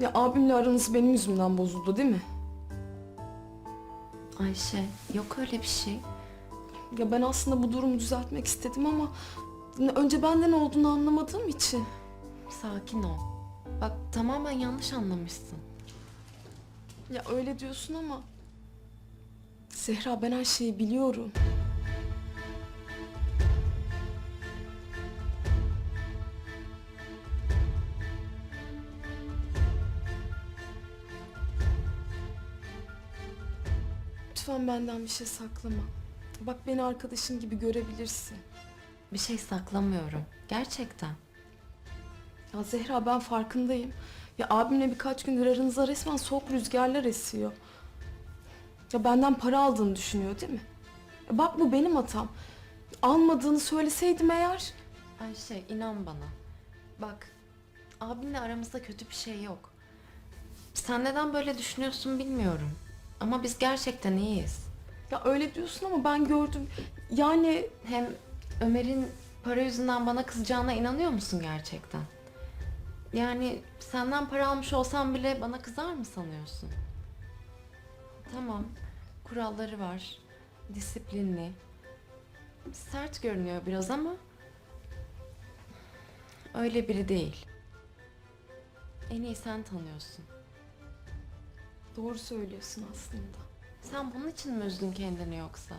Ya abimle aranız benim yüzümden bozuldu değil mi? Ayşe yok öyle bir şey. Ya ben aslında bu durumu düzeltmek istedim ama önce benden olduğunu anlamadığım için. Sakin ol. Bak tamamen yanlış anlamışsın. Ya öyle diyorsun ama Zehra ben her şeyi biliyorum. Lütfen benden bir şey saklama. Bak beni arkadaşın gibi görebilirsin. Bir şey saklamıyorum. Gerçekten. Ya Zehra ben farkındayım. Ya abimle birkaç gündür aranızda resmen soğuk rüzgarlar esiyor. Ya benden para aldığını düşünüyor değil mi? Ya bak bu benim hatam. Almadığını söyleseydim eğer... Ayşe inan bana. Bak abinle aramızda kötü bir şey yok. Sen neden böyle düşünüyorsun bilmiyorum. Ama biz gerçekten iyiyiz. Ya öyle diyorsun ama ben gördüm. Yani Hem Ömer'in para yüzünden bana kızacağına inanıyor musun gerçekten? Yani senden para almış olsam bile bana kızar mı sanıyorsun? Tamam, kuralları var, disiplinli. Sert görünüyor biraz ama öyle biri değil. En iyi sen tanıyorsun. Doğru söylüyorsun aslında. Sen bunun için mi üzdün kendini yoksa?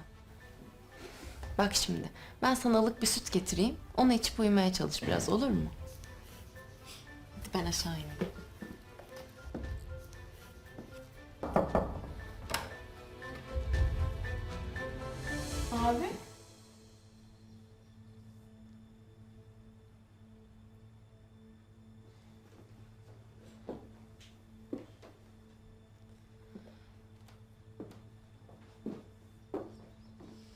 Bak şimdi, ben sana ılık bir süt getireyim. Onu içip uyumaya çalış biraz, olur mu? Hadi ben aşağı ineyim. Abi?